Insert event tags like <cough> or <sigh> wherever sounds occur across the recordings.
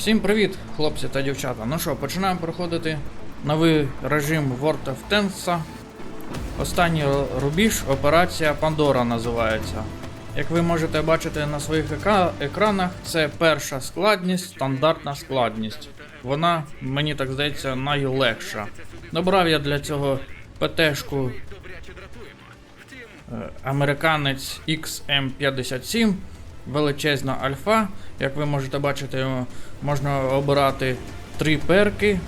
Всім привіт, хлопці та дівчата. Ну що, починаємо проходити новий режим World of Tanks. Останній рубіж, операція Пандора називається. Як ви можете бачити на своїх екранах, це перша складність, стандартна складність. Вона, мені так здається, найлегша. Добрав я для цього ПТшку е, американець XM57, величезна альфа. Як ви можете бачити, можна обирати три перки.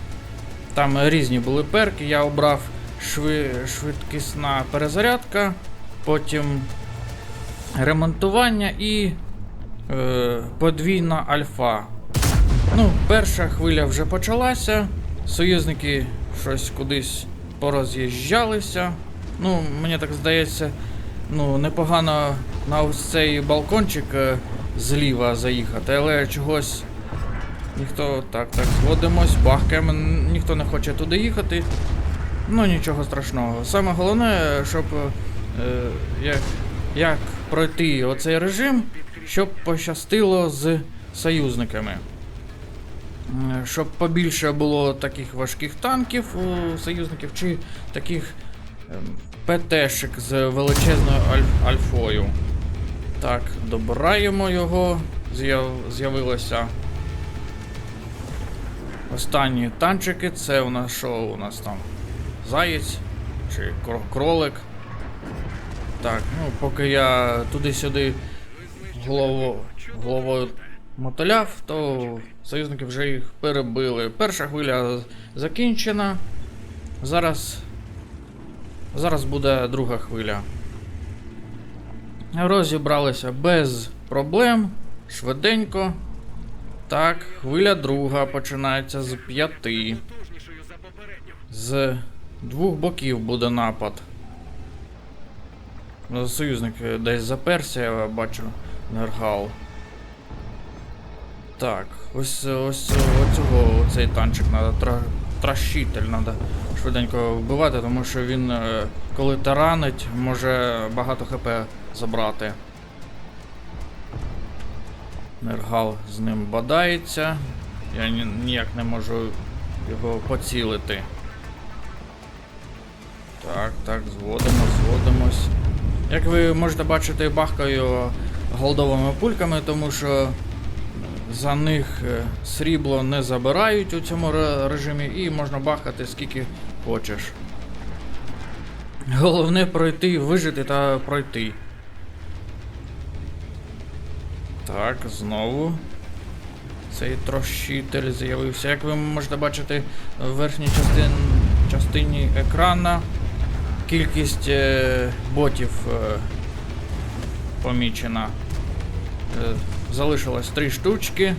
Там різні були перки. Я обрав шви, швидкісна перезарядка, потім ремонтування і е, подвійна альфа. Ну, перша хвиля вже почалася. Союзники щось кудись пороз'їжджалися. Ну, мені так здається, ну, непогано на ось цей балкончик е, зліва заїхати, але чогось ніхто так, так, зводимось, бахкаємо, ніхто не хоче туди їхати. Ну нічого страшного. Саме головне, щоб е, як, як пройти оцей режим, щоб пощастило з союзниками. Щоб побільше було таких важких танків у союзників, чи таких ПТшек з величезною аль- альфою. Так, добираємо його. З'яв- З'явилося останні танчики. Це у нас що у нас там? Заєць чи кро- кролик. Так, ну поки я туди-сюди голово, головою мотиляв, то союзники вже їх перебили. Перша хвиля закінчена. Зараз. Зараз буде друга хвиля. Розібралися без проблем. Швиденько. Так, хвиля друга починається з п'яти. З двох боків буде напад. Союзник десь заперся, я бачу, нергал. Так, ось ось оцього, оцей танчик треба тра, тращитель треба швиденько вбивати, тому що він, е, коли таранить, може багато хп забрати. Нергал з ним бадається. Я ніяк не можу його поцілити. Так, так, зводимо, зводимось. Як ви можете бачити, бахкаю голдовими пульками, тому що за них е, срібло не забирають у цьому режимі і можна бахати скільки хочеш. Головне пройти, вижити та пройти. Так, знову. Цей трощитель з'явився. Як ви можете бачити в верхній частин, частині екрана, кількість е, ботів е, помічена. Е, залишилось три штучки.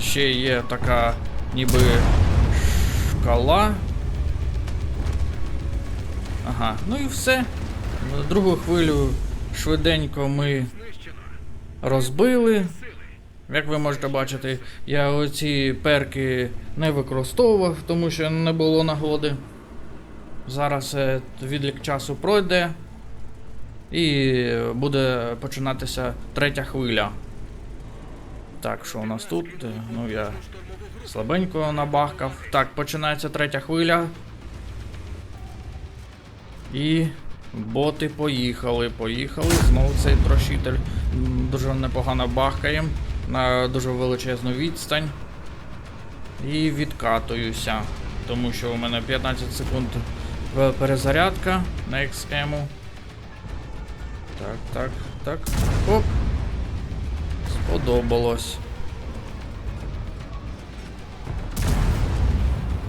Ще є така ніби шкала. Ага, ну і все. Другу хвилю швиденько ми розбили. Як ви можете бачити, я оці перки не використовував, тому що не було нагоди. Зараз е, відлік часу пройде. І буде починатися третя хвиля. Так, що у нас тут? Е, Ну я слабенько набахкав. Так, починається третя хвиля. І боти поїхали, поїхали. Знову цей трошитель дуже непогано бахкаєм на дуже величезну відстань. І відкатуюся. Тому що у мене 15 секунд перезарядка на XM. Так, так, так. Оп. Сподобалось.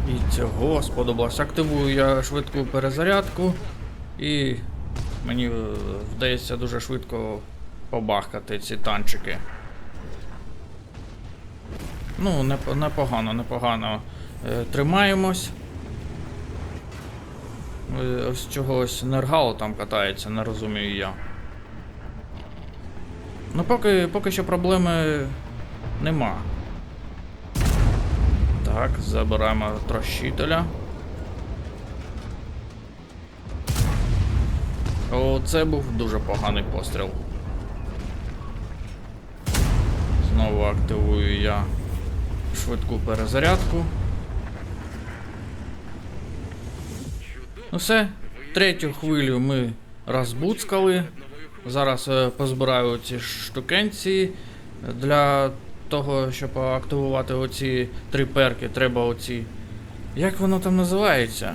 І цього сподобалось. Активую я швидку перезарядку. І мені е, вдається дуже швидко побахкати ці танчики. Ну, непогано, непогано е, тримаємось. Е, Ось чогось нергало там катається, не розумію я. Ну, поки, поки що проблеми нема. Так, забираємо трощителя. О, це був дуже поганий постріл. Знову активую я швидку перезарядку. Ну все, третю хвилю ми розбуцкали. Зараз е, позбираю ці штукенці. Для того, щоб активувати оці три перки, треба оці. Як воно там називається?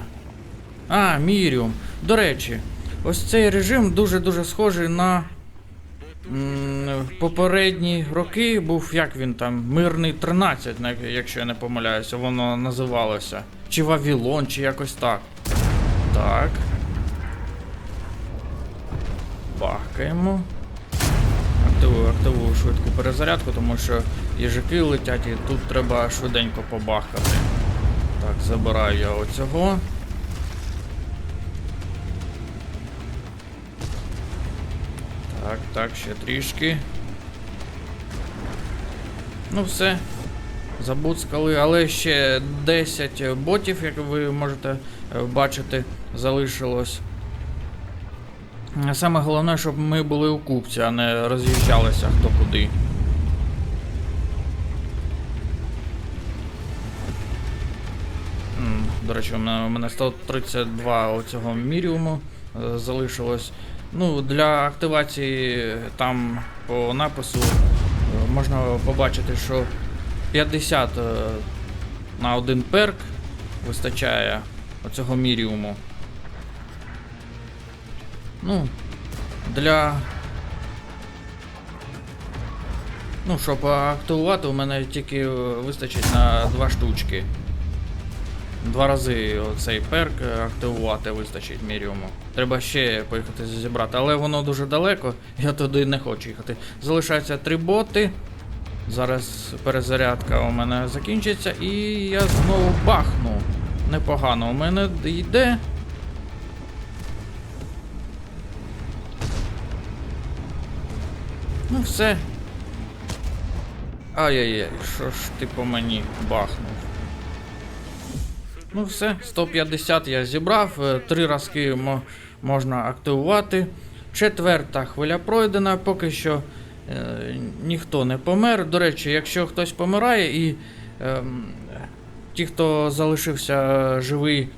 А, Міріум. До речі, ось цей режим дуже-дуже схожий на попередні роки. Був як він там, Мирний 13, якщо я не помиляюся, воно називалося. Чи Вавілон, чи якось так. Так. Бахкаємо. Активую, активую швидку перезарядку, тому що їжаки летять і тут треба швиденько побахкати. Так, забираю я оцього. Так, так, ще трішки. Ну все. Забуцкали, але ще 10 ботів, як ви можете е, бачити, залишилось. Саме головне, щоб ми були у купці, а не роз'їжджалися хто куди. До речі, у мене, у мене 132 оцього міріуму е, залишилось. Ну, для активації там по напису е, можна побачити, що 50 е, на один перк вистачає оцього міріуму. Ну, для. Ну, щоб активувати, у мене тільки е, вистачить на два штучки. Два рази цей перк е, активувати вистачить міріуму. Треба ще поїхати зібрати, але воно дуже далеко, <laughs> я туди не хочу їхати. Залишаються три боти. Зараз перезарядка у мене закінчиться і я знову бахну. Непогано у мене йде. Ну все. Ай-яй-яй, що ж ти по мені бахнув? Ну все, 150 я зібрав, е, три разки мо- можна активувати. Четверта хвиля пройдена, поки що е, ніхто не помер. До речі, якщо хтось помирає і ем, ті, хто залишився живий, е,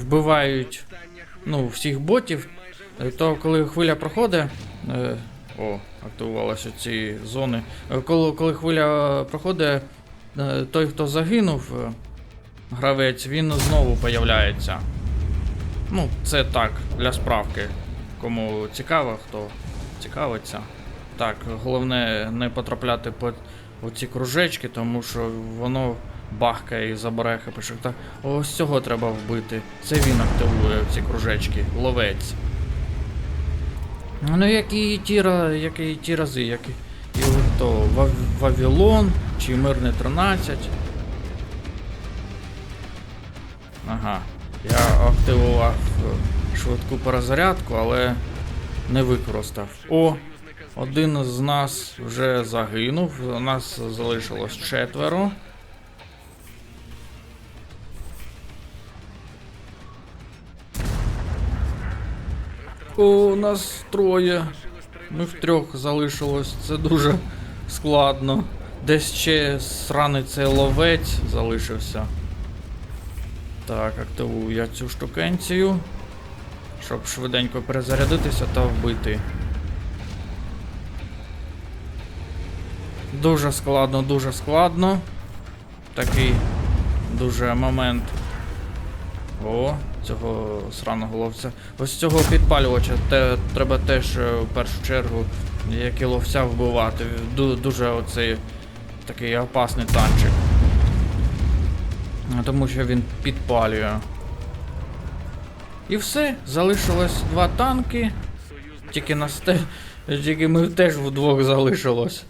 вбивають ну, всіх ботів, е, то коли хвиля проходить. Е, о, активувалися ці зони. Е, Коли, коли хвиля проходить, е, той, хто загинув, е, гравець, він знову появляється. Ну, це так, для справки. Кому цікаво, хто цікавиться. Так, головне не потрапляти по оці кружечки, тому що воно бахкає і забере хп. Так, ось цього треба вбити. Це він активує ці кружечки. Ловець. Ну, які і ті, як і ті рази, як і, і то Вав- Вавилон чи Мирний 13. Ага. Я активував е, швидку перезарядку, але не використав. О! Один з нас вже загинув, у нас залишилось четверо. О, нас троє. Ми втрьох залишилось. Це дуже складно. Десь ще сраний цей ловець залишився. Так, активую я цю штукенцію. Щоб швиденько перезарядитися та вбити. Дуже складно, дуже складно. Такий дуже момент. О, цього сраного ловця. Ось цього підпалювача те, треба теж е, в першу чергу, як і ловця вбивати. Ду- дуже оцей такий опасний танчик. Тому що він підпалює. І все, залишилось два танки. Тільки нас те, тільки ми теж вдвох залишилось.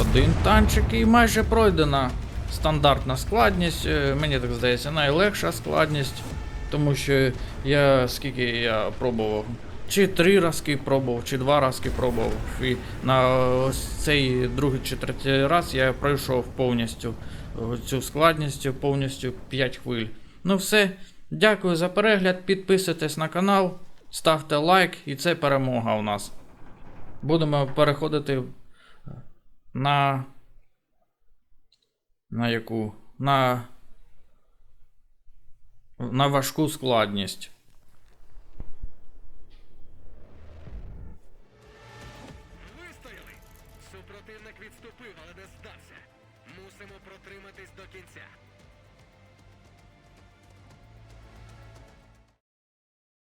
Один танчик і майже пройдена стандартна складність. Е, Мені так здається, найлегша складність. Тому що я скільки я пробував. Чи три разки пробував, чи два разки пробував. І на ось цей другий чи третій раз я пройшов повністю цю складність, повністю 5 хвиль. Ну все, дякую за перегляд. Підписуйтесь на канал, ставте лайк, і це перемога у нас. Будемо переходити на. На яку? На. На важку складність.